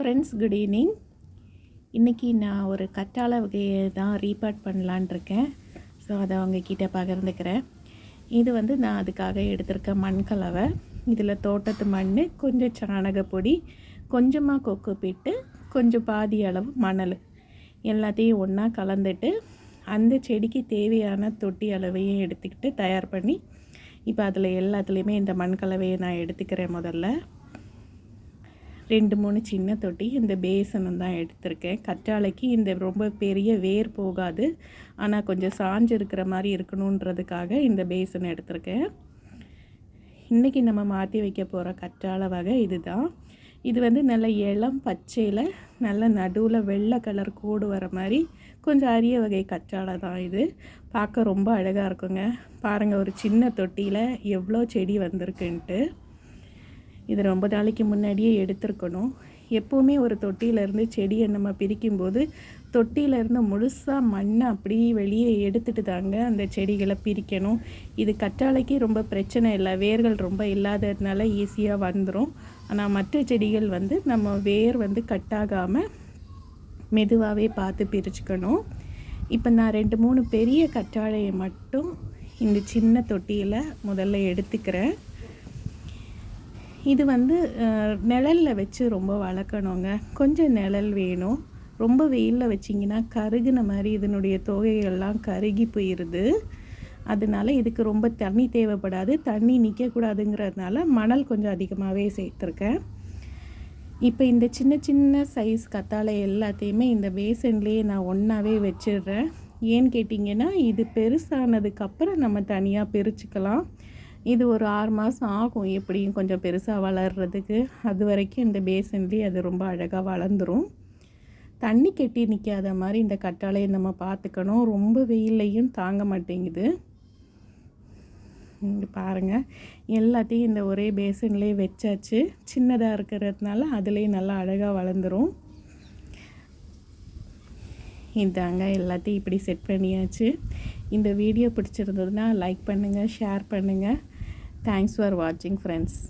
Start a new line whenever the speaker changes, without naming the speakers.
Friends good evening இன்றைக்கி நான் ஒரு கற்றாழை வகையை தான் ரீபார்ட் பண்ணலான் இருக்கேன் ஸோ அதை அவங்கக்கிட்ட பகிர்ந்துக்கிறேன். இது வந்து நான் அதுக்காக எடுத்திருக்க மண் கலவை. இதில் தோட்டத்து மண் கொஞ்சம் சாணகப்பொடி கொஞ்சமாக கொக்கு பிட்டு கொஞ்சம் பாதி அளவு மணல். எல்லாத்தையும் ஒன்றா கலந்துட்டு அந்த செடிக்கு தேவையான தொட்டி அளவையும் எடுத்துக்கிட்டு தயார் பண்ணி இப்போ அதில் எல்லாத்துலேயுமே இந்த மண் கலவையை நான் எடுத்துக்கிறேன் முதல்ல. ரெண்டு மூணு சின்ன தொட்டி இந்த பேசனம் தான் எடுத்திருக்கேன். கற்றாழைக்கு இந்த ரொம்ப பெரிய வேர் போகாது. ஆனால் கொஞ்சம் சாஞ்சு இருக்கிற மாதிரி இருக்கணுன்றதுக்காக இந்த பேசன் எடுத்திருக்கேன். இன்றைக்கி நம்ம மாற்றி வைக்க போகிற கற்றாழை வகை இதுதான். இது வந்து நல்ல இளம் பச்சையில் நல்ல நடுவில் வெள்ளை கலர் கோடு வர மாதிரி கொஞ்சம் அரிய வகை கற்றாழை தான் இது. பார்க்க ரொம்ப அழகாக இருக்குங்க. பாருங்கள் ஒரு சின்ன தொட்டியில் எவ்வளோ செடி வந்திருக்குன்ட்டு. இது ரொம்ப நாளைக்கு முன்னாடியே எடுத்துருக்கணும். எப்போவுமே ஒரு தொட்டியிலேருந்து செடியை நம்ம பிரிக்கும்போது தொட்டியிலேருந்து முழுசாக மண்ணை அப்படியே வெளியே எடுத்துட்டு தாங்க அந்த செடிகளை பிரிக்கணும். இது கற்றாழைக்கு ரொம்ப பிரச்சனை இல்லை. வேர்கள் ரொம்ப இல்லாததுனால ஈஸியாக வந்துடும் ஆனால் மற்ற செடிகள் வந்து நம்ம வேர் வந்து கட்டாகாமல் மெதுவாகவே பார்த்து பிரிச்சுக்கணும். இப்போ நான் ரெண்டு மூணு பெரிய கற்றாழையை மட்டும் இந்த சின்ன தொட்டியில் முதல்ல எடுத்துக்கிறேன். இது வந்து நிழலில் வச்சு ரொம்ப வளர்க்கணுங்க. கொஞ்சம் நிழல் வேணும். ரொம்ப வெயிலில் வச்சிங்கன்னா கருகுன மாதிரி இதனுடைய தொகைகள்லாம் கருகி போயிடுது அதனால இதுக்கு ரொம்ப தண்ணி தேவைப்படாது. தண்ணி நிற்கக்கூடாதுங்கிறதுனால மணல் கொஞ்சம் அதிகமாகவே சேர்த்துருக்கேன். இப்போ இந்த சின்ன சின்ன சைஸ் கத்தாழை எல்லாத்தையுமே இந்த பேசன்லேயே நான் ஒன்றாவே வச்சிடுறேன். ஏன்னு கேட்டிங்கன்னா இது பெருசானதுக்கப்புறம் நம்ம தனியாக பிரிச்சுக்கலாம். இது ஒரு ஆறு மாதம் ஆகும் எப்படியும் கொஞ்சம் பெருசாக வளர்கிறதுக்கு அது வரைக்கும் இந்த பேசன்லேயே அது ரொம்ப அழகாக வளர்ந்துடும் தண்ணி கெட்டி நிற்காத மாதிரி இந்த கட்டாளையை நம்ம பார்த்துக்கணும் ரொம்ப வெயிலையும் தாங்க மாட்டேங்குது. பாருங்கள் எல்லாத்தையும் இந்த ஒரே பேசன்லேயே வச்சாச்சு. சின்னதாக இருக்கிறதுனால அதுலேயே நல்லா அழகாக வளர்ந்துடும் இதாங்க எல்லாத்தையும் இப்படி செட் பண்ணியாச்சு. இந்த வீடியோ பிடிச்சிருந்ததுன்னா லைக் பண்ணுங்கள் ஷேர் பண்ணுங்கள் தேங்க்ஸ் ஃபார் வாட்சிங் ஃப்ரெண்ட்ஸ்